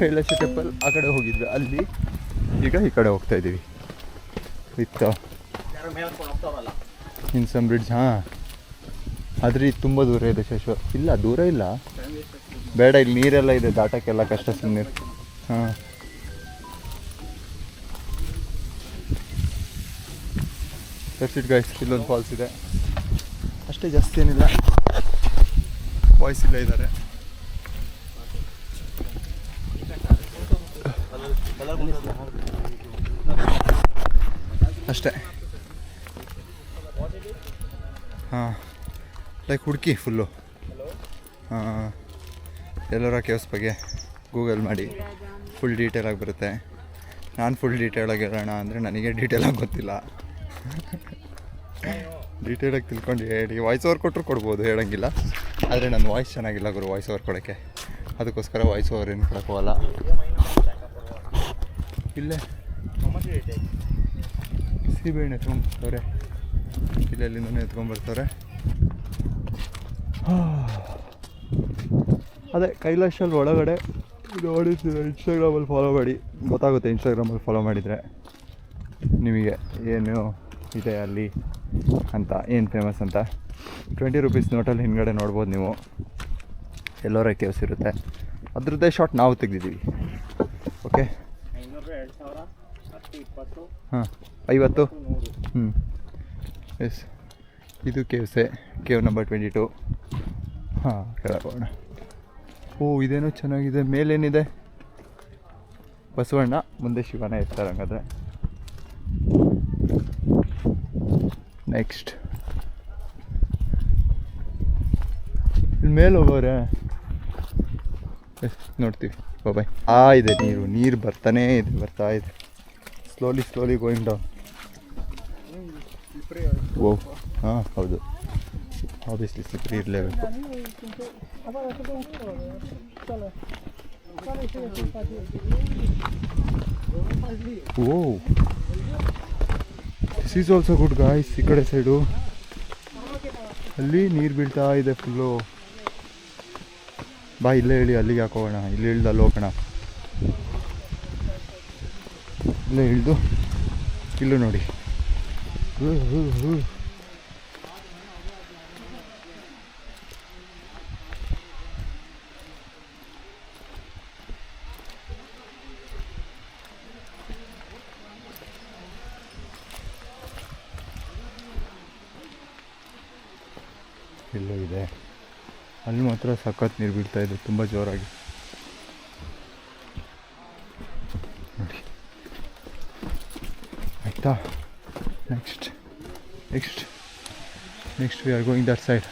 Kailasa temple ಆ ಕಡೆ ಹೋಗಿದ್ವಿ. ಅಲ್ಲಿ ಈಗ ಈ ಕಡೆ ಹೋಗ್ತಾ ಇದ್ದೀವಿ. ವಿತ್ ಇನ್ಸಮ್ ಬ್ರಿಡ್ಜ್ ಹಾಂ. ಆದರೆ ಇದು ತುಂಬ ದೂರ ಇದೆ ಶಶು ಇಲ್ಲ, ದೂರ ಇಲ್ಲ. ಬೇಡ, ಇಲ್ಲಿ ನೀರೆಲ್ಲ ಇದೆ, ದಾಟಕ್ಕೆಲ್ಲ ಕಷ್ಟ ಸುಮ್ಮನೆ ಹಾಂ. ಇಟ್ ಗೈಸ್ ಇಲ್ಲೊಂದು ಫಾಲ್ಸ್ ಇದೆ. ಅಷ್ಟೇ ಜಾಸ್ತಿ ಏನಿಲ್ಲ. ಬಾಯ್ಸ್ ಇಲ್ಲ ಇದ್ದಾರೆ. ಅಷ್ಟೇ. ಹಾಂ. ಲೈಕ್ ಹುಡುಕಿ ಫುಲ್ಲು. ಹಾಂ ಎಲ್ಲರ ಕೇವ್ಸ್ ಬಗ್ಗೆ ಗೂಗಲ್ ಮಾಡಿ. ಫುಲ್ ಡೀಟೇಲಾಗಿ ಬರುತ್ತೆ. ನಾನು ಫುಲ್ ಡೀಟೇಲಾಗಿ ಹೇಳೋಣ ಅಂದರೆ ನನಗೆ ಡೀಟೇಲಾಗಿ ಗೊತ್ತಿಲ್ಲ. ಡೀಟೇಲಾಗಿ ತಿಳ್ಕೊಂಡು ಹೇಳಿ. ವಾಯ್ಸ್ ಓವರ್ ಕೊಟ್ಟರು ಕೊಡ್ಬೋದು, ಹೇಳೋಂಗಿಲ್ಲ. ಆದರೆ ನನ್ನ ವಾಯ್ಸ್ ಚೆನ್ನಾಗಿಲ್ಲ ಗುರು ವಾಯ್ಸ್ ಓವರ್ ಕೊಡೋಕ್ಕೆ. ಅದಕ್ಕೋಸ್ಕರ ವಾಯ್ಸ್ ಓವರ್ ಏನು ಕೊಡೋಕ್ಕೋಗಲ್ಲ ಇಲ್ಲೇ. ಸೀಬೆಹಣ್ಣು ಎತ್ಕೊಂಡ್ಬರ್ತಾರೆ. ಇಲ್ಲೆಲ್ಲಿಂದನೇ ಎತ್ಕೊಂಡ್ಬರ್ತಾರೆ. ಅದೇ ಕೈಲಾಶಲ್ಲಿ ಒಳಗಡೆ ನೋಡಿದ್ದೀರ ಇನ್ಸ್ಟಾಗ್ರಾಮಲ್ಲಿ ಫಾಲೋ ಮಾಡಿ. ಗೊತ್ತಾಗುತ್ತೆ ಇನ್ಸ್ಟಾಗ್ರಾಮಲ್ಲಿ ಫಾಲೋ ಮಾಡಿದರೆ ನಿಮಗೆ ಏನು ಇದೆ ಅಲ್ಲಿ ಅಂತ, ಏನು ಫೇಮಸ್ ಅಂತ. ಟ್ವೆಂಟಿ ರುಪೀಸ್ ನೋಟಲ್ಲಿ ಹಿಂದ್ಗಡೆ ನೋಡ್ಬೋದು ನೀವು. ಎಲ್ಲೋರ ಕೇವ್ಸ್ ಇರುತ್ತೆ. ಅದ್ರದ್ದೇ ಶಾರ್ಟ್ ನಾವು ತೆಗೆದಿದ್ದೀವಿ ಓಕೆ ಐನೂರು ಎರಡು ಸಾವಿರ ಹತ್ತು ಇಪ್ಪತ್ತು ಹಾಂ, ಐವತ್ತು? ಹ್ಞೂ ಎಸ್ ಇದು ಕೇವ್ಸೆ ಕೇವ್ ನಂಬರ್ ಟ್ವೆಂಟಿ ಟು ಹಾಂ, ಕೆಳಗೋಣ. ಓ, ಇದೇನೋ ಚೆನ್ನಾಗಿದೆ. ಮೇಲೇನಿದೆ? ಬಸವಣ್ಣ, ಮುಂದೆ ಶಿವನ ಇರ್ತಾರೆ ಹಂಗಾದ್ರೆ ನೆಕ್ಸ್ಟ್ ಇಲ್ಲಿ ಮೇಲೆ ಹೋಗೋರೆ. ನೋಡ್ತೀವಿ. ಬಾಯ್ ಆ, ಇದೆ ನೀರು. ನೀರು ಬರ್ತಾನೇ ಇದೆ, ಬರ್ತಾ ಇದೆ. ಸ್ಲೋಲಿ ಸ್ಲೋಲಿ ಗೋಯಿಂಗ್ ಡೌನ್ ಓ ಹಾಂ ಹೌದು. ಆಬ್ವಿಯಸ್ಲಿ ಸ್ಲಿಪ್ರಿ ಇರಲೇಬೇಕು. ಓ this is also good guys ಈ ಕಡೆ ಸೈಡು ಅಲ್ಲಿ ನೀರು ಬೀಳ್ತಾ ಇದೆ ಫುಲ್ಲು ಬಾ, ಇಲ್ಲೇ ಹೇಳಿ ಅಲ್ಲಿಗೆ ಹಾಕೋಣ. ಇಲ್ಲಿ ಇಳ್ದು ಅಲ್ಲಿ ಹೋಗೋಣ. ಇಲ್ಲೇ ಇಳಿದು ಇಲ್ಲು ನೋಡಿ. ಇಲ್ಲೂ ಇದೆ. ಅಲ್ಲಿ ಮಾತ್ರ ಸಖತ್ ನೀರು ಬೀಳ್ತಾ ಇದೆ. ತುಂಬ ಜೋರಾಗಿ ನೋಡಿ ಆಯ್ತಾ next next next we are going that side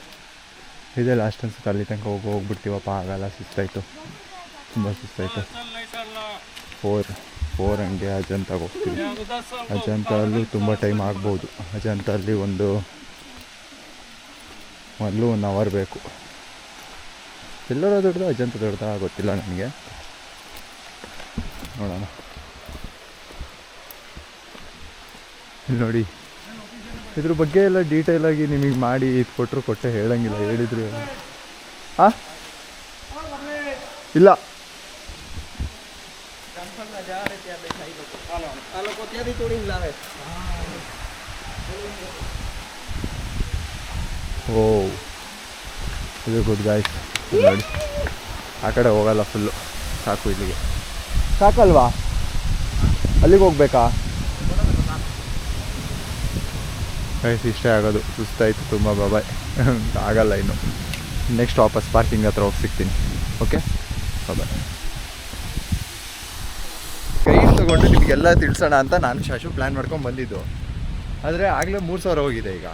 ಇದೆ ಲಾಸ್ಟ್ ಅನ್ಸುತ್ತೆ ಅಲ್ಲಿ ತನಕ ಹೋಗಿ ಹೋಗ್ಬಿಡ್ತೀವಪ್ಪ ಆಗಲ್ಲ ಸುಸ್ತಾಯಿತು ತುಂಬ ಸುಸ್ತಾಯಿತು ಫೋರ್ ಫೋರ್ ಹಂಗೆ ಅಜಂತಾಗ ಹೋಗ್ತೀವಿ ಅಜಂತ ಅಲ್ಲಿ ತುಂಬ ಟೈಮ್ ಆಗ್ಬೋದು ಅಜಂತ ಅಲ್ಲಿ ಒಂದು ಮೊದಲು ಒನ್ ಅವರ್ ಬೇಕು ಎಲ್ಲರ ದೊಡ್ಡದ ಅಜಂತ ದೊಡ್ಡದ ಗೊತ್ತಿಲ್ಲ ನನಗೆ ನೋಡೋಣ ಇಲ್ಲಿ ನೋಡಿ. ಇದ್ರ ಬಗ್ಗೆ ಎಲ್ಲ ಡೀಟೇಲಾಗಿ ನಿಮಗೆ ಮಾಡಿ ಇದು ಕೊಟ್ಟರು ಕೊಟ್ಟೆ ಹೇಳಂಗಿಲ್ಲ, ಹೇಳಿದ್ರು ಆ? ಇಲ್ಲ. ಓ. ಇದು ಗುಡ್ ಗಾಯ್ಸ್ ನೋಡಿ. ಆ ಕಡೆ ಹೋಗಲ್ಲ ಫುಲ್ಲು ಸಾಕು ಇಲ್ಲಿಗೆ. ಸಾಕಲ್ವಾ? ಅಲ್ಲಿಗೆ ಹೋಗ್ಬೇಕಾ? ಗೈಸ್ ಇಷ್ಟೇ ಆಗೋದು. ಸುಸ್ತಾಯಿತು ತುಂಬ ಬಾಬಾಯ್ ಆಗಲ್ಲ ಇನ್ನು. ನೆಕ್ಸ್ಟ್ ವಾಪಸ್ ಪಾರ್ಕಿಂಗ್ ಹತ್ರ ಹೋಗಿ ಸಿಗ್ತೀನಿ. ಓಕೆ ಬಾಬಾಯ್ ಕೈ ತೊಗೊಂಡು ನಿಮಗೆಲ್ಲ ತಿಳಿಸೋಣ ಅಂತ ನಾನು ಶಾಶು ಪ್ಲ್ಯಾನ್ ಮಾಡ್ಕೊಂಡು ಬಂದಿದ್ದು. ಆದರೆ ಆಗಲೇ ಮೂರು ಸಾವಿರ ಹೋಗಿದೆ ಈಗ.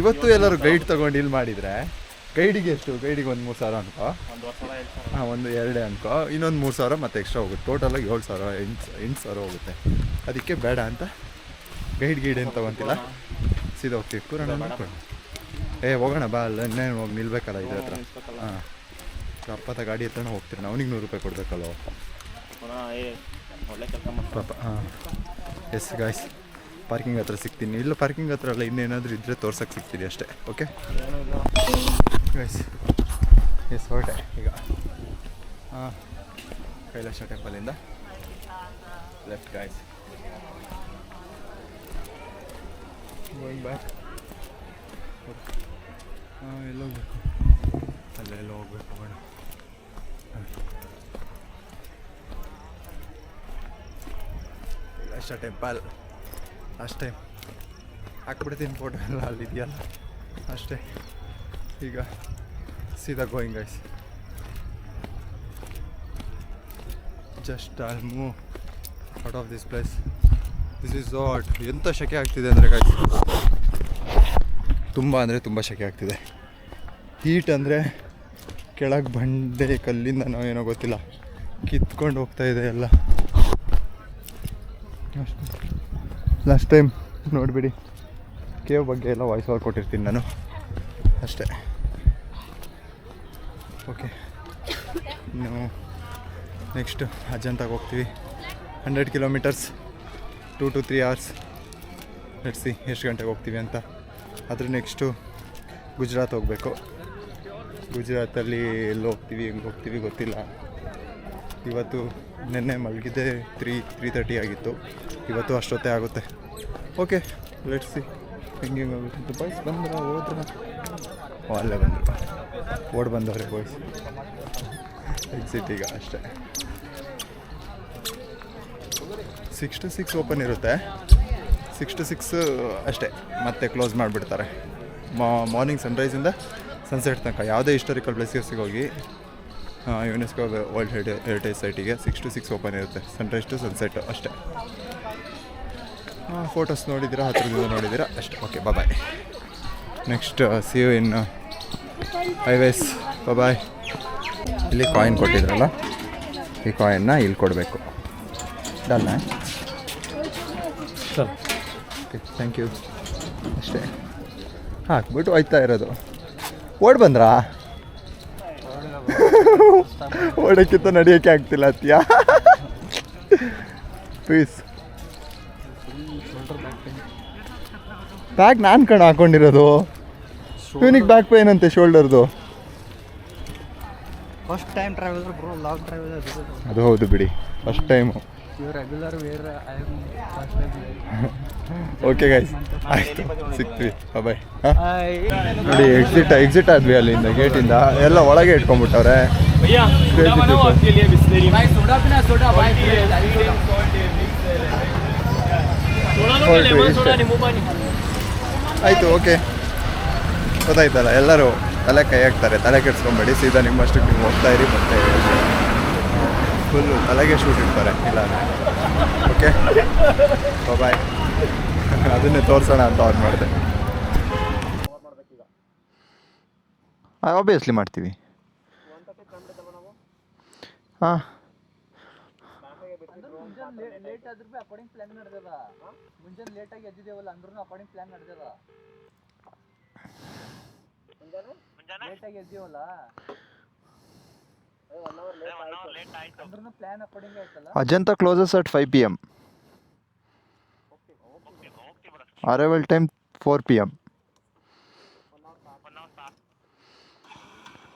ಇವತ್ತು ಎಲ್ಲರೂ ಗೈಡ್ ತೊಗೊಂಡು ಇಲ್ಲಿ ಮಾಡಿದರೆ ಗೈಡಿಗೆ ಎಷ್ಟು? ಗೈಡಿಗೆ ಒಂದು ಮೂರು ಸಾವಿರ ಅನ್ಕೋ. ಹಾಂ, ಒಂದು ಎರಡೇ ಅನ್ಕೋ. ಇನ್ನೊಂದು ಮೂರು ಸಾವಿರ ಮತ್ತೆ ಎಕ್ಸ್ಟ್ರಾ ಹೋಗುತ್ತೆ. ಟೋಟಲಾಗಿ ಏಳು ಸಾವಿರ, ಎಂಟು ಎಂಟು ಸಾವಿರ ಹೋಗುತ್ತೆ. ಅದಕ್ಕೆ ಬೇಡ ಅಂತ ಗೈಡ್ ಗೈಡ್ ಏನು ತೊಗೊತಿಲ್ಲ ಸೀದಾ ಹೋಗ್ತೀವಿ ಕೂರೋಣ ಮಾಡ್ಕೊಳ್ಳಿ ಏ ಹೋಗೋಣ ಬಾ ಅಲ್ಲ ಇನ್ನೇನು ಹೋಗಿ ನಿಲ್ಬೇಕಲ್ಲ ಇದ್ರ ಹತ್ರ. ಹಾಂ. ಅಪ್ಪತ್ತ ಗಾಡಿ ಹತ್ರ ಹೋಗ್ತೀರಿ ಅವನಿಗೆ ನೂರು ರೂಪಾಯಿ ಕೊಡಬೇಕಲ್ಲ? ಪಾಪ ಹಾಂ. ಎಸ್ ಗಾಯ್ಸ್ ಪಾರ್ಕಿಂಗ್ ಹತ್ರ ಸಿಗ್ತೀನಿ. ಇಲ್ಲ ಪಾರ್ಕಿಂಗ್ ಹತ್ರ ಅಲ್ಲ ಇನ್ನೇನಾದರೂ ಇದ್ದರೆ ತೋರ್ಸಕ್ಕೆ ಸಿಗ್ತೀನಿ ಅಷ್ಟೇ. ಓಕೆ ಗಾಯ್ಸ್ ಎಸ್ ಹೊರಟೆ ಈಗ. ಹಾಂ. ಕೈಲಾಶ ಟೆಂಪಲಿಂದ ಲೆಫ್ಟ್ ಗಾಯ್ಸ್ ಗೋಯಿಂಗ್ ಬ್ಯಾಕ್ ಹಾಂ ಎಲ್ಲೋಗ್ಬೇಕು ಅಲ್ಲೆಲ್ಲ ಹೋಗ್ಬೇಕು ಬೇಡ ಲಾಸ್ಟ್ ಟೆಂಪಲ್ ಅಷ್ಟೇ ಹಾಕ್ಬಿಡ್ತೀನಿ ಫೋಟೋ ಎಲ್ಲ ಅಲ್ಲಿದೆಯಲ್ಲ? ಅಷ್ಟೇ ಈಗ ಸೀದಾ going guys just all move out of this place this is what ಎಂಥ ಶೆಕೆ ಆಗ್ತಿದೆ ಅಂದರೆ ಗಾಯ್ಸ್ ತುಂಬ ಅಂದರೆ ತುಂಬ ಶೆಕೆ ಆಗ್ತಿದೆ. ಹೀಟ್ ಅಂದರೆ ಕೆಳಗೆ ಬಂಡೆ ಕಲ್ಲಿಂದ ಏನೋ ಗೊತ್ತಿಲ್ಲ. ಕಿತ್ಕೊಂಡು ಹೋಗ್ತಾ ಇದೆ ಎಲ್ಲ. Last time ನೋಡಿಬಿಡಿ. ಕೇವ್ ಬಗ್ಗೆ ಎಲ್ಲ ವಾಯ್ಸ್ ಓವರ್ ಕೊಟ್ಟಿರ್ತೀನಿ ನಾನು. ಅಷ್ಟೇ. ಓಕೆ ಇನ್ನು ನೆಕ್ಸ್ಟು ಅಜಂತಾಗೆ ಹೋಗ್ತೀವಿ. Hundred kilometres two to three hours C ಎಷ್ಟು ಗಂಟೆಗೆ ಹೋಗ್ತೀವಿ ಅಂತ. ಅದ್ರ ನೆಕ್ಸ್ಟು ಗುಜರಾತ್ ಹೋಗಬೇಕು. ಗುಜರಾತಲ್ಲಿ ಎಲ್ಲಿ ಹೋಗ್ತೀವಿ, ಹೆಂಗೆ ಹೋಗ್ತೀವಿ ಗೊತ್ತಿಲ್ಲ. ಇವತ್ತು ನಿನ್ನೆ ಮಲಗಿದ್ದೆ ತ್ರೀ ತ್ರೀ ತರ್ಟಿ ಆಗಿತ್ತು. ಇವತ್ತು ಅಷ್ಟೊತ್ತೇ ಆಗುತ್ತೆ. ಓಕೆ ಲೆಟ್ಸಿ ಹೆಂಗೆ ಹೆಂಗೆ ಆಗುತ್ತೆ ಬಾಯ್ಸ್ ಬಂದ್ರ ಹೋದ್ರ? ಅಲ್ಲೇ ಬಂದರು. ಓಡ್ ಬಂದವ್ರೆ ಬಾಯ್ಸ್ ಎಕ್ಸಿಟ್ ಈಗ ಅಷ್ಟೇ. ಸಿಕ್ಸ್ ಟು ಸಿಕ್ಸ್ ಓಪನ್ ಇರುತ್ತೆ. ಸಿಕ್ಸ್ ಟು ಸಿಕ್ಸ್ ಅಷ್ಟೇ, ಮತ್ತೆ ಕ್ಲೋಸ್ ಮಾಡಿಬಿಡ್ತಾರೆ. ಮಾರ್ನಿಂಗ್ ಸನ್ರೈಸಿಂದ ಸನ್ಸೆಟ್ ತನಕ, ಯಾವುದೇ ಹಿಸ್ಟೋರಿಕಲ್ ಪ್ಲೇಸಸ್ಗೆ ಹೋಗಿ ಯುನೆಸ್ಕೋ ವರ್ಲ್ಡ್ ಹೆರಿ ಹೆರಿಟೇಜ್ ಸೈಟಿಗೆ ಸಿಕ್ಸ್ ಟು ಸಿಕ್ಸ್ ಓಪನ್ ಇರುತ್ತೆ ಸನ್ರೈಸ್ ಟು ಸನ್ಸೆಟ್ ಅಷ್ಟೇ. ಫೋಟೋಸ್ ನೋಡಿದ್ದೀರಾ ಹತ್ತಿರದಿಂದ ನೋಡಿದ್ದೀರಾ? ಅಷ್ಟೇ okay bye next see you in highways bye ಇಲ್ಲಿ ಕಾಯಿನ್ ಕೊಟ್ಟಿದ್ರಲ್ಲ, ಈ ಕಾಯಿನ್ನ ಇಲ್ಲಿ ಕೊಡಬೇಕು. ಡಲ್ಲ ಓಕೆ ಥ್ಯಾಂಕ್ ಯು ಅಷ್ಟೇ. ಹಾಕ್ಬಿಟ್ಟು ಹೋಯ್ತಾ ಇರೋದು. ಓಡ್ ಬಂದ್ರಾ? ಓಡೋಕ್ಕಿಂತ ನಡೆಯೋಕ್ಕೆ ಆಗ್ತಿಲ್ಲ ಅತ್ಯ. ಪ್ಲೀಸ್ ಬ್ಯಾಗ್ ನಾನು ಕಣ ಹಾಕೊಂಡಿರೋದು. ಇವನಿಗೆ ಬ್ಯಾಕ್ ಪೇನ್ ಅಂತೆ ಶೋಲ್ಡರ್ದು. First time traveller bro long traveller ಅದು ಹೌದು ಬಿಡಿ. ಫಸ್ಟ್ ಟೈಮು ಓಕೆ ಗೈಸ್ ಆಯ್ತು. ಸಿಗ್ತೀವಿ. ಬಾಯ್ ನೋಡಿ ಎಕ್ಸಿಟ್ ಎಕ್ಸಿಟ್ ಆದ್ವಿ ಅಲ್ಲಿಂದ ಗೇಟಿಂದ ಎಲ್ಲ ಒಳಗೆ ಇಟ್ಕೊಂಡ್ಬಿಟ್ಟವ್ರೆ. ಆಯಿತು ಓಕೆ ಗೊತ್ತಾಯ್ತಲ್ಲ ಎಲ್ಲರೂ ತಲೆ ಕೈ ಹಾಕ್ತಾರೆ ತಲೆ ಕೆಡ್ಸ್ಕೊಂಬೇಡಿ ಸೀದಾ ನಿಮ್ಮಷ್ಟಕ್ಕೆ ನೀವು ಹೋಗ್ತಾ ಇರಿ ಬರ್ತಾ ಇರಿ. ಫುಲ್ಲು ತಲೆಗೆ ಶೂಟ್ ಇಡ್ತಾರೆ. ಇಲ್ಲ ಓಕೆ ಬಾಯ್ ಅದನ್ನೇ ತೋರಿಸೋಣ ಅಂತ ಅವ್ರು ಮಾಡಿದೆ. ಆಬ್ವಿಯಸ್ಲಿ ಮಾಡ್ತೀವಿ. ಹಾಂ ಲೇಟ್ ಆದ್ರೂ ಬಿ ಅಕಾರ್ಡಿಂಗ್ ಪ್ಲಾನ್ ನಡೆದದ ಮುಂಜಾನೆ? ಲೇಟಾಗಿ ಆಗಿ ಎದ್ದಿದ್ದೇವಲ್ಲ ಅಂದ್ರೂ ಅಕಾರ್ಡಿಂಗ್ ಪ್ಲಾನ್ ನಡೆದದ ಲೇಟ್ ಆಗಿ ಎದ್ದೀವಲ್ಲ ಅಂದ್ರೂ ಪ್ಲಾನ್ ಅಕಾರ್ಡಿಂಗ್ ಆಯ್ತಲ್ಲ Ajanta closes at five P M arrival time four P M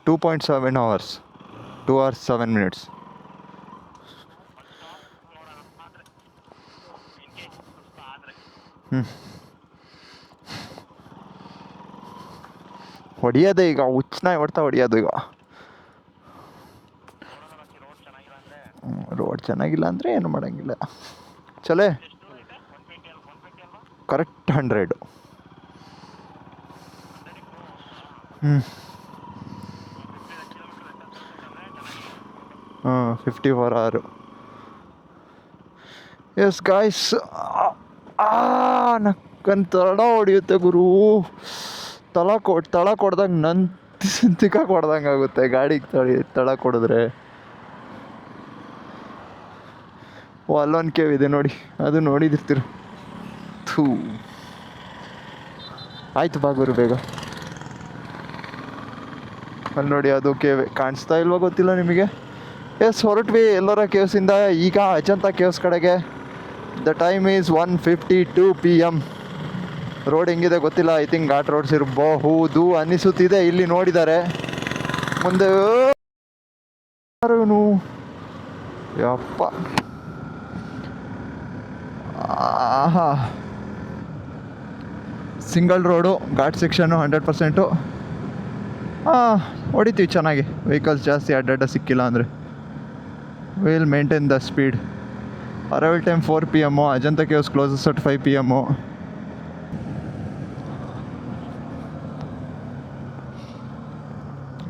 two point seven hours two hours seven minutes ಹ್ಞೂ ಹೊಡಿಯೋದೇ ಈಗ ಹುಚ್ಚನಾಗಿ ಹೊಡ್ತಾ ಹೊಡಿಯೋದು ಈಗ ರೋಡ್ ಚೆನ್ನಾಗಿಲ್ಲ ಅಂದರೆ ಏನು ಮಾಡೋಂಗಿಲ್ಲ. ಚಲೇ. ಕರೆಕ್ಟ್ ಹಂಡ್ರೆಡು ಹ್ಞೂ ಹಾಂ ಫಿಫ್ಟಿ ಫೋರ್ ಆರು ಎಸ್ ಗಾಯ್ಸ್ ನಕ್ಕನ್ ತಡ ಹೊಡಿಯುತ್ತೆ ಗುರು. ತಳ ಕೊಡ್, ತಳ ಕೊಡ್ದಂಗೆ ನನ್ನ ತಿಕ್ಕ ಕೊಡ್ದಂಗೆ ಆಗುತ್ತೆ ಗಾಡಿಗೆ ತಳಿ ತಳ ಕೊಡಿದ್ರೆ. ಓ ಅಲ್ಲೊಂದು ಕೇವ್ ಇದೆ ನೋಡಿ. ಅದು ನೋಡಿದಿರ್ತೀರ. ಥೂ. ಆಯ್ತು ಬಾ ಗುರು ಬೇಗ. ಅಲ್ಲಿ ನೋಡಿ ಅದು ಕೇವ್ ಕಾಣಿಸ್ತಾ ಇಲ್ವಾ ಗೊತ್ತಿಲ್ಲ ನಿಮಗೆ? ಎಸ್ ಹೊರಟ್ವಿ ಎಲ್ಲರ ಕೇವ್ಸಿಂದ ಈಗ ಅಜಂತ ಕೇವ್ಸ್ ಕಡೆಗೆ. The time is one fifty two P M road ಹೆಂಗಿದೆ ಗೊತ್ತಿಲ್ಲ. ಐ ಥಿಂಕ್ ಘಾಟ್ ರೋಡ್ಸ್ ಇರಬಹುದು ಅನ್ನಿಸುತ್ತಿದೆ. ಇಲ್ಲಿ ನೋಡಿದ್ದಾರೆ ಮುಂದೆ? ಯಪ್ಪ. ಆಹಾ. Single road, ghat section hundred percent. ಹಾಂ ಹೊಡಿತೀವಿ ಚೆನ್ನಾಗಿ. ವೆಹಿಕಲ್ಸ್ ಜಾಸ್ತಿ ಅಡ್ಡಾಡ ಸಿಕ್ಕಿಲ್ಲ ಅಂದರೆ. Will maintain the speed arrival time four P M Ajanta caves closes at five P M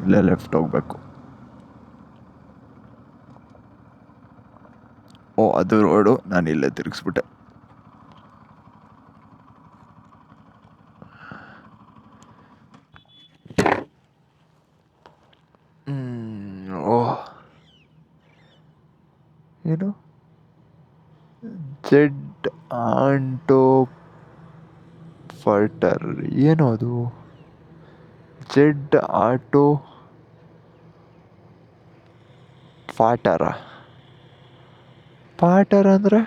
ಇಲ್ಲೇ ಲೆಫ್ಟ್ ಹೋಗ್ಬೇಕು. ಓ, ಅದು ರೋಡು ನಾನು ಇಲ್ಲೇ ತಿರುಗಿಸ್ಬಿಟ್ಟೆ ಹ್ಮ್, ಓ ಏನು ಜೆಡ್ ಆಂಟೋ ಫರ್ಟರ್ ಏನು ಅದು ಜೆಡ್ ಆಟೋ ಫಾಟರ ಪಾಟರ ಅಂದರೆ?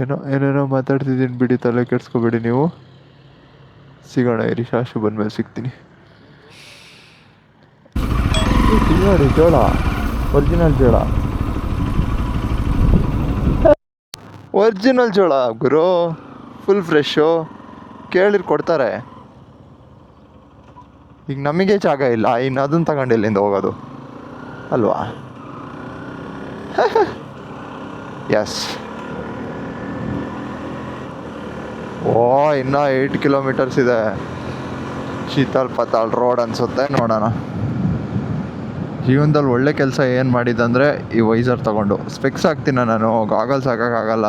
ಏನೋ, ಏನೇನೋ ಮಾತಾಡ್ತಿದ್ದೀನಿ ಬಿಡಿ, ತಲೆ ಕೆಡ್ಸ್ಕೊಬೇಡಿ ನೀವು. ಸಿಗೋಣ, ಇರಿ, ಶಾಶು ಬಂದ್ಮೇಲೆ ಸಿಗ್ತೀನಿ. ನೋಡಿ ಜೋಳ ಒರಿಜಿನಲ್ ಜೋಳ. ಒರಿಜಿನಲ್ ಜೋಳ, ಗುರು. ಫುಲ್ ಫ್ರೆಶ್ಶು ಕೇಳಿರ್ ಕೊಡ್ತಾರೆ. ಈಗ ನಮಗೆ ಜಾಗ ಇಲ್ಲ. ಇನ್ನು ಅದನ್ನು ತಗೊಂಡು ಇಲ್ಲಿಂದ ಹೋಗೋದು? ಅಲ್ವಾ? ಎಸ್ ಓ, ಇನ್ನೂ ಏಯ್ಟ್ ಕಿಲೋಮೀಟರ್ಸ್ ಇದೆ. ಶೀತಲ್ ಪತಾಲ್ ರೋಡ್ ಅನ್ಸುತ್ತೆ ನೋಡೋಣ. ಜೀವನದಲ್ಲಿ ಒಳ್ಳೆ ಕೆಲಸ ಏನು ಮಾಡಿದ್ದಂದರೆ ಈ ವೈಸರ್ ತಗೊಂಡು. ಸ್ಪೆಕ್ಸ್ ಹಾಕ್ತೀನ ನಾನು ಗಾಗಲ್ಸ್ ಹಾಕೋಕ್ಕಾಗಲ್ಲ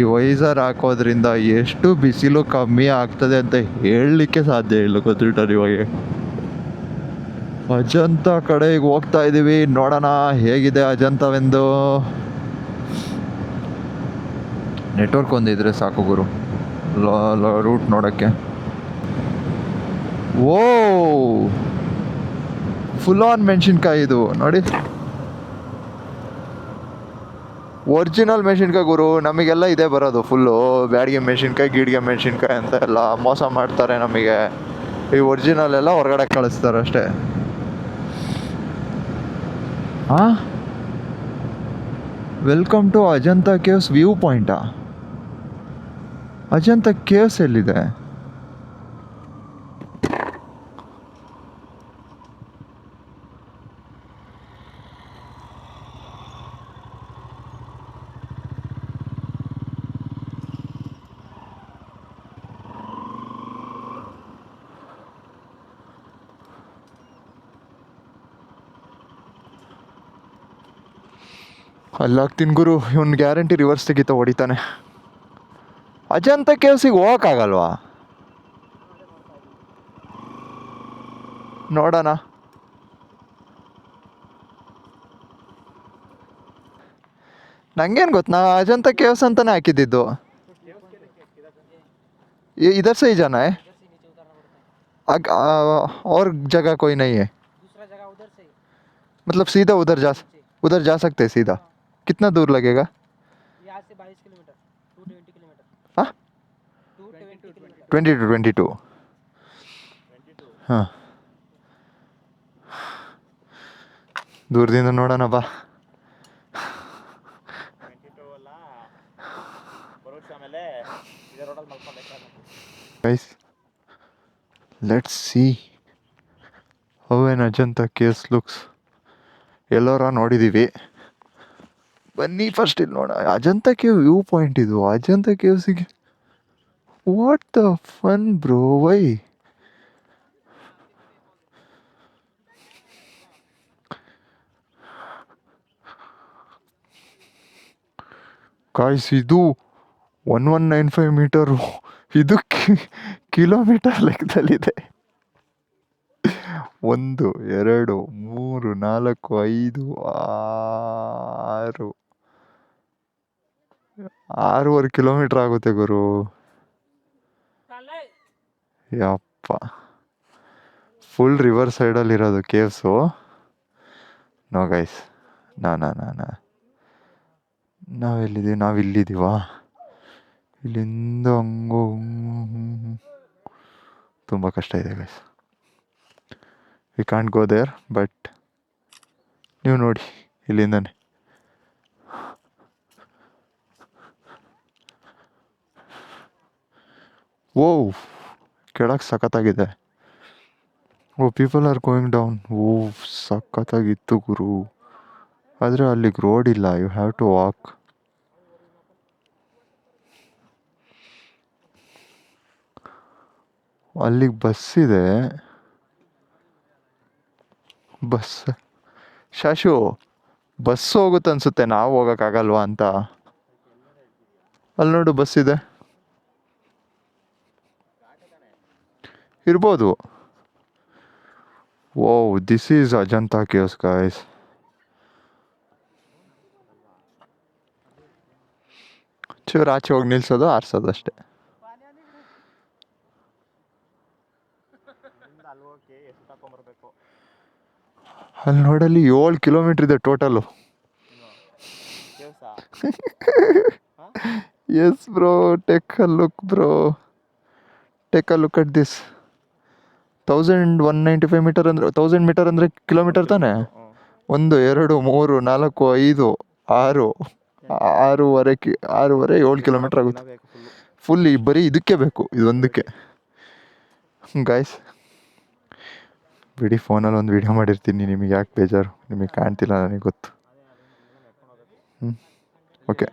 ಈ ವೈಸರ್ ಹಾಕೋದ್ರಿಂದ ಎಷ್ಟು ಬಿಸಿಲು ಕಮ್ಮಿ ಆಗ್ತದೆ ಅಂತ ಹೇಳಲಿಕ್ಕೆ ಸಾಧ್ಯ ಇಲ್ಲ ಗೊತ್ತಿಟ್ಟರು ಇವಾಗ ಅಜಂತ ಕಡೆಗೆ ಹೋಗ್ತಾ ಇದ್ದೀವಿ ನೋಡೋಣ ಹೇಗಿದೆ ಅಜಂತವೆಂದು. ನೆಟ್ವರ್ಕ್ ಒಂದಿದ್ರೆ ಸಾಕು ಗುರು. ರೂಟ್ ನೋಡೋಕ್ಕೆ. ಓ ಫುಲ್ ಆನ್ ಮೆಣಸಿನ್ಕಾಯಿ ಇದು, ನೋಡಿ. ಒರಿಜಿನಲ್ ಮೆಣಸಿನ್ಕಾಯಿ ಗುರು, ನಮಗೆಲ್ಲ ಇದೇ ಬರೋದು ಫುಲ್ಲು ಬ್ಯಾಡಿಗೆ ಮೆಣಸಿನ್ಕಾಯಿ, ಗೀಡಿಗೆ ಮೆಣಸಿನ್ಕಾಯಿ ಅಂತ ಎಲ್ಲ ಮೋಸ ಮಾಡ್ತಾರೆ ನಮಗೆ. ಈ ಒರಿಜಿನಲ್ ಎಲ್ಲ ಹೊರಗಡೆ ಕಳಿಸ್ತಾರೆ ಅಷ್ಟೇ. ಹಾಂ welcome to Ajanta caves view ಪಾಯಿಂಟಾ Ajanta caves ಎಲ್ಲಿದೆ? ಅಲ್ಲಾಗ್ತೀನಿ ಗುರು ಇವ್ನು ಗ್ಯಾರಂಟಿ ರಿವರ್ಸ್ ತೆಗಿತ ಹೊಡಿತಾನೆ ಅಜಂತ ಕೇವ್ಸಿಗೆ ಹೋಗೋಕ್ಕಾಗಲ್ವಾ ನೋಡೋಣ ನಂಗೇನು ಗೊತ್ತು ನಾ ಅಜಂತ ಕೇವ್ಸ್ ಅಂತಾನೆ ಹಾಕಿದ್ದಿದ್ದು ये इधर से ही जाना है अग, आ, और जगह कोई नहीं है दूसरा जगह उधर से मतलब सीधा उधर जा उधर जा सकते हैं सीधा कितना दूर लगेगा यहाँ से बाईस किलोमीटर टू ट्वेंटी किलोमीटर हाँ to twenty kilometre twenty two twenty two ಹಾಂ ದೂರದಿಂದ ನೋಡೋಣ ಬಾ ಅಲ್ಲ ಬರೋಷ್ಟು ಆಮೇಲೆ ಇದೇ ರೋಡಲ್ಲಿ ಮಲ್ಕೊಬೇಕಾದ್ರೆ guys let's see how an Ajanta case looks ಎಲ್ಲರ ನೋಡಿದ್ದೀವಿ ಬನ್ನಿ ಫಸ್ಟ್ ಇಲ್ಲಿ ನೋಡ ಅಜಂತ ಕೇವ್ ವ್ಯೂ ಪಾಯಿಂಟ್ ಇದು. Ajanta ಕೇವ್ಸಿಗೆ what the fun bro why guys ಇದು one one nine five metre ಇದು ಕಿಲೋಮೀಟರ್ ಲೆಕ್ಕದಲ್ಲಿದೆ ಒಂದು, ಎರಡು, ಮೂರು, ನಾಲ್ಕು, ಐದು, ಆರು. ಆರೂವರೆ ಕಿಲೋಮೀಟ್ರ್ ಆಗುತ್ತೆ ಗುರು. ಯಪ್ಪ. ಫುಲ್ ರಿವರ್ ಸೈಡಲ್ಲಿರೋದು ಕೇವ್ಸು ನೋ ಗೈಸ್ ನಾ ನಾ ನಾ ನಾ ನಾವೆಲ್ಲಿದ್ದೀವಿ ನಾವು ಇಲ್ಲಿದ್ದೀವಾ? ಇಲ್ಲಿಂದ ಹಂಗು ತುಂಬ ಕಷ್ಟ ಇದೆ guys we can't go there but ನೀವು ನೋಡಿ ಇಲ್ಲಿಂದನೇ. ಓ ಕೆಳಗೆ ಸಖತ್ತಾಗಿದೆ. Oh people are going down ಓ ಸಖತ್ತಾಗಿತ್ತು ಗುರು. ಆದರೆ ಅಲ್ಲಿಗೆ ರೋಡ್ ಇಲ್ಲ ಯು ಹ್ಯಾವ್ ಟು ವಾಕ್ ಅಲ್ಲಿಗೆ ಬಸ್ ಇದೆ. ಬಸ್ ಶಾಶು ಬಸ್ ಹೋಗುತ್ತೆ ಅನ್ಸುತ್ತೆ, ನಾವು ಹೋಗೋಕ್ಕಾಗಲ್ವಾ ಅಂತ. ಅಲ್ಲಿ ನೋಡು ಬಸ್ ಇದೆ. ಇರ್ಬೋದು. ಓ this is Ajanta caves guys ಚೂರು ಆಚೆ ಹೋಗಿ ನಿಲ್ಸೋದು ಆರಿಸೋದು ಅಷ್ಟೇ. ಅಲ್ಲಿ ನೋಡಲ್ಲಿ ಏಳು ಕಿಲೋಮೀಟ್ರ್ ಇದೆ total. Yes bro take a look bro take a look at this thousand one ninety five metre ಅಂದರೆ ತೌಸಂಡ್ ಮೀಟರ್ ಅಂದರೆ ಕಿಲೋಮೀಟರ್ ತಾನೇ? ಒಂದು, ಎರಡು, ಮೂರು, ನಾಲ್ಕು, ಐದು, ಆರು, ಆರೂವರೆ ಕಿ, ಆರೂವರೆ ಏಳು ಕಿಲೋಮೀಟ್ರ್ ಆಗುತ್ತೆ. ಫುಲ್ ಬರೀ ಇದಕ್ಕೆ ಬೇಕು ಇದೊಂದಕ್ಕೆ ಗಾಯ್ಸ್ ಬಿಡಿ ಫೋನಲ್ಲಿ ಒಂದು ವಿಡಿಯೋ ಮಾಡಿರ್ತೀನಿ, ನಿಮಗೆ ಯಾಕೆ ಬೇಜಾರು? ನಿಮಗೆ ಕಾಣ್ತಿಲ್ಲ ನನಗೆ ಗೊತ್ತು. ಹ್ಞೂ ಓಕೆ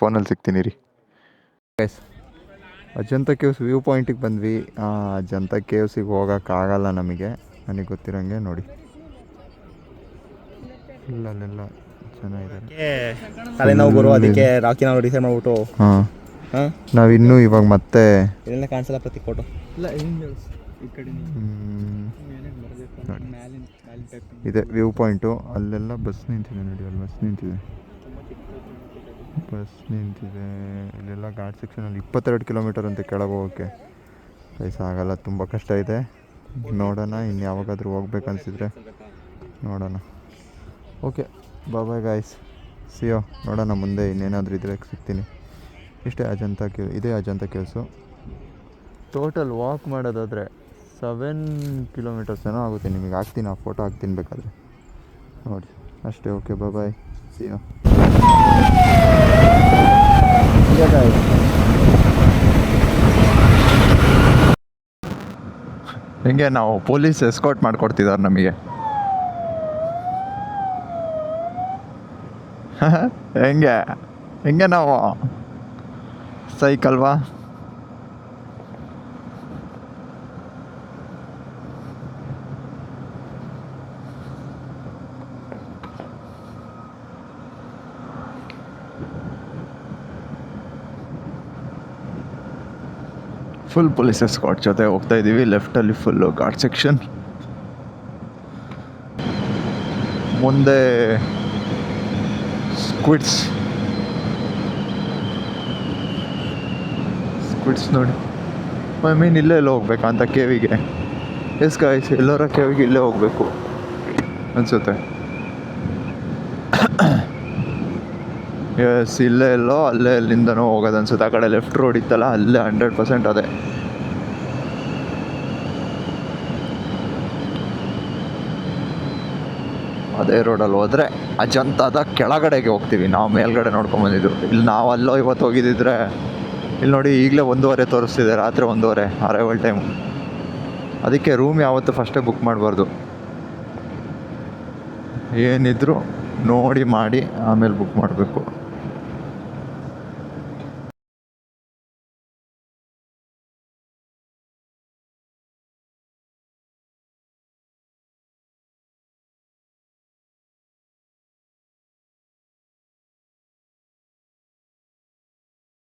ಫೋನಲ್ಲಿ ಸಿಗ್ತೀನಿ ರೀ ಗೈಸ್ ಅಜಂತ ಕೇವ್ಸ್ ವ್ಯೂ ಪಾಯಿಂಟಿಗೆ ಬಂದ್ವಿ. ಆ, ಅಜಂತ ಕೇವ್ಸಿಗೆ ಹೋಗೋಕ್ಕಾಗಲ್ಲ ನಮಗೆ. ನನಗೆ ಗೊತ್ತಿರೋಂಗೆ ನೋಡಿ. ಇಲ್ಲ ಅಲ್ಲೆಲ್ಲ ಚೆನ್ನಾಗಿದೆ ಇದ್ದಾರೆ. ತಲೆನೋವು ಬರೋ ಅದಕ್ಕೆ ರಾಕಿ ನಾವು ಡಿಸೈಡ್ ಮಾಡ್ಬಿಟ್ಟು. ಹಾಂ. ಹಾಂ? ನಾವಿನ್ನೂ ಇವಾಗ ಮತ್ತೆ ಇದೆಲ್ಲ ಕಾಣಿಸಲ್ಲ ಪ್ರತಿ ಫೋಟೋ ಇಲ್ಲ ಈ ಕಡೆ ಇದೆ ವ್ಯೂ ಪಾಯಿಂಟು. ಅಲ್ಲೆಲ್ಲ ಬಸ್ ನಿಂತಿದೆ ನೋಡಿ ಅಲ್ಲಿ ಬಸ್ ನಿಂತಿದೆ. ಬಸ್ ನಿಂತಿದೆ. ಇಲ್ಲೆಲ್ಲ ಘಾಟ್ ಸೆಕ್ಷನಲ್ಲಿ ಇಪ್ಪತ್ತೆರಡು ಕಿಲೋಮೀಟರ್ ಅಂತ ಕೆಳಗೆ ಹೋಗೋಕ್ಕೆ ಆಗಲ್ಲ ತುಂಬ ಕಷ್ಟ ಇದೆ. ನೋಡೋಣ ಇನ್ನು ಯಾವಾಗಾದರೂ ಹೋಗ್ಬೇಕನ್ಸಿದ್ರೆ ನೋಡೋಣ. ಓಕೆ ಬಾಬಾಯ್ ಗಾಯ್ಸ್ ಸಿಯೋ ನೋಡೋಣ ಮುಂದೆ ಇನ್ನೇನಾದರೂ ಇದ್ರೆ ಸಿಗ್ತೀನಿ. ಇಷ್ಟೇ ಅಜಂತ ಕೆ, ಇದೇ ಅಜಂತ ಕೇಸು ಟೋಟಲ್ ವಾಕ್ ಮಾಡೋದಾದರೆ ಸೆವೆನ್ ಕಿಲೋಮೀಟರ್ಸ್ ಏನೋ ಆಗುತ್ತೆ ನಿಮಗೆ. ಹಾಕ್ತೀನಿ, ಆ ಫೋಟೋ ಹಾಕ್ತೀನಿ ಬೇಕಾದರೆ. ನೋಡಿ, ಅಷ್ಟೇ. ಓಕೆ ಬಾಯ್ ಸಿಯೋ ಹೆಂಗೆ ನಾವು ಪೊಲೀಸ್ ಎಸ್ಕೋಟ್ ಮಾಡಿಕೊಡ್ತಿದ್ದಾರೆ ನಮಗೆ. ಹೆಂಗೆ? ಹೆಂಗೆ ನಾವು? ಸೈಕಲ್ವಾ? ಫುಲ್ ಪೊಲೀಸ್ ಸ್ಕಾಟ್ ಜೊತೆ ಹೋಗ್ತಾ ಇದ್ದೀವಿ ಲೆಫ್ಟಲ್ಲಿ ಫುಲ್ಲು ಗಾರ್ಡ್ ಸೆಕ್ಷನ್ ಮುಂದೆ ಸ್ಕ್ವಿಡ್ಸ್ ಸ್ಕ್ವಿಡ್ಸ್ ನೋಡಿ. ಐ ಮೀನ್ ಇಲ್ಲೇ ಎಲ್ಲ ಹೋಗ್ಬೇಕಾ ಅಂತ ಕೇವಿಗೆ. ಎಸ್ ಗಾಯ್ಸ್ ಎಲ್ಲರ ಕೇವಿಗೆ ಇಲ್ಲೇ ಹೋಗಬೇಕು. ಅನಿಸುತ್ತೆ. ಎಸ್ ಇಲ್ಲೇ ಎಲ್ಲೋ ಅಲ್ಲೇ ಅಲ್ಲಿಂದನೋ ಹೋಗೋದು ಅನ್ಸುತ್ತೆ. ಆ ಕಡೆ ಲೆಫ್ಟ್ ರೋಡ್ ಇತ್ತಲ್ಲ, ಅಲ್ಲೇ ಹಂಡ್ರೆಡ್ ಪರ್ಸೆಂಟ್ ಅದೇ. ಅದೇ ರೋಡಲ್ಲಿ ಹೋದರೆ ಅಜಂತಾದ ಕೆಳಗಡೆಗೆ ಹೋಗ್ತೀವಿ. ನಾವು ಮೇಲ್ಗಡೆ ನೋಡ್ಕೊಂಬಂದಿದ್ದು ಇಲ್ಲಿ ನಾವು ಅಲ್ಲೋ ಇವತ್ತು ಹೋಗಿದ್ದಿದ್ರೆ, ಇಲ್ಲಿ ನೋಡಿ ಈಗಲೇ ಒಂದೂವರೆ ತೋರಿಸ್ತಿದೆ, ರಾತ್ರಿ ಒಂದೂವರೆ ಅರೈವಲ್ ಟೈಮು ಅದಕ್ಕೆ ರೂಮ್ ಯಾವತ್ತೂ ಫಸ್ಟೇ ಬುಕ್ ಮಾಡಬಾರ್ದು. ಏನಿದ್ರು ನೋಡಿ ಮಾಡಿ, ಆಮೇಲೆ ಬುಕ್ ಮಾಡಬೇಕು.